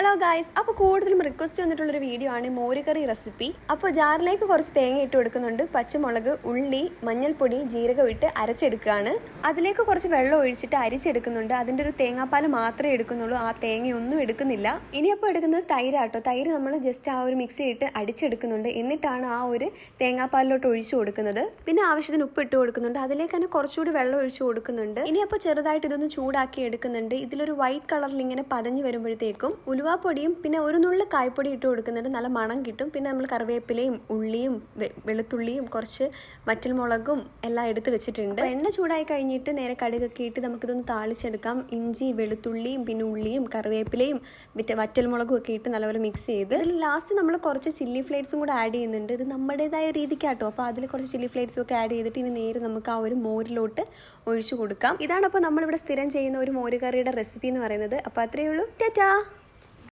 Hello guys അപ്പോൾ കൂടുതലും request വന്നിട്ടുള്ളൊരു video ആണ് മോരുകറി റെസിപ്പി അപ്പോൾ ജാറിലേക്ക് കുറച്ച് തേങ്ങ ഇട്ട് കൊടുക്കുന്നുണ്ട്. പച്ചമുളക് ഉള്ളി മഞ്ഞൾപ്പൊടി ജീരകം ഇട്ട് അരച്ചെടുക്കുകയാണ്. അതിലേക്ക് കുറച്ച് വെള്ളം ഒഴിച്ചിട്ട് അരിച്ചെടുക്കുന്നുണ്ട്. അതിന്റെ ഒരു തേങ്ങാപ്പാൽ മാത്രമേ എടുക്കുന്നുള്ളൂ. ആ തേങ്ങയൊന്നും എടുക്കുന്നില്ല. ഇനിയപ്പോൾ എടുക്കുന്നത് തൈരാട്ടോ തൈര് നമ്മൾ ജസ്റ്റ് ആ ഒരു മിക്സി ഇട്ട് അടിച്ചെടുക്കുന്നുണ്ട്. എന്നിട്ടാണ് ആ ഒരു തേങ്ങാപ്പാലിലോട്ട് ഒഴിച്ചു കൊടുക്കുന്നത്. പിന്നെ ആവശ്യത്തിന് ഉപ്പ് ഇട്ട് കൊടുക്കുന്നുണ്ട്. അതിലേക്ക് തന്നെ കുറച്ചുകൂടി വെള്ളം ഒഴിച്ചു കൊടുക്കുന്നുണ്ട്. ഇനിയപ്പോൾ ചെറുതായിട്ട് ഇതൊന്ന് ചൂടാക്കി എടുക്കുന്നുണ്ട്. ഇതിലൊരു വൈറ്റ് കളറിൽ ഇങ്ങനെ പതഞ്ഞു വരുമ്പോഴത്തേക്കും ഉലുവാപ്പൊടിയും പിന്നെ ഒരു നുള്ളു കായ്പൊടി ഇട്ട് കൊടുക്കുന്നുണ്ട്. നല്ല മണം കിട്ടും. പിന്നെ നമ്മൾ കറിവേപ്പിലയും ഉള്ളിയും വെളുത്തുള്ളിയും കുറച്ച് വറ്റൽമുളകും എല്ലാം എടുത്ത് വെച്ചിട്ടുണ്ട്. എണ്ണ ചൂടായി കഴിഞ്ഞിട്ട് നേരെ കടുകൊക്കെ ഇട്ട് നമുക്കിതൊന്ന് താളിച്ചെടുക്കാം. ഇഞ്ചി വെളുത്തുള്ളിയും പിന്നെ ഉള്ളിയും കറിവേപ്പിലയും മറ്റേ വറ്റൽമുളകും ഒക്കെ ഇട്ട് നല്ലപോലെ മിക്സ് ചെയ്ത്. ലാസ്റ്റ് നമ്മൾ കുറച്ച് ചില്ലി ഫ്ലേറ്റ്സും കൂടെ ആഡ് ചെയ്യുന്നുണ്ട്. ഇത് നമ്മുടേതായ രീതിക്കാട്ടോ. അപ്പോൾ അതിൽ കുറച്ച് ചില്ലി ഫ്ലേറ്റ്സും ഒക്കെ ആഡ് ചെയ്തിട്ട് ഇനി നേരെ നമുക്ക് ആ ഒരു മോരിലോട്ട് ഒഴിച്ചു കൊടുക്കാം. ഇതാണ് അപ്പോൾ നമ്മളിവിടെ സ്ഥിരം ചെയ്യുന്ന ഒരു മോരുകറിയുടെ റെസിപ്പി എന്ന് പറയുന്നത്. അപ്പോൾ അത്രയേ ഉള്ളൂ. ടാറ്റാ!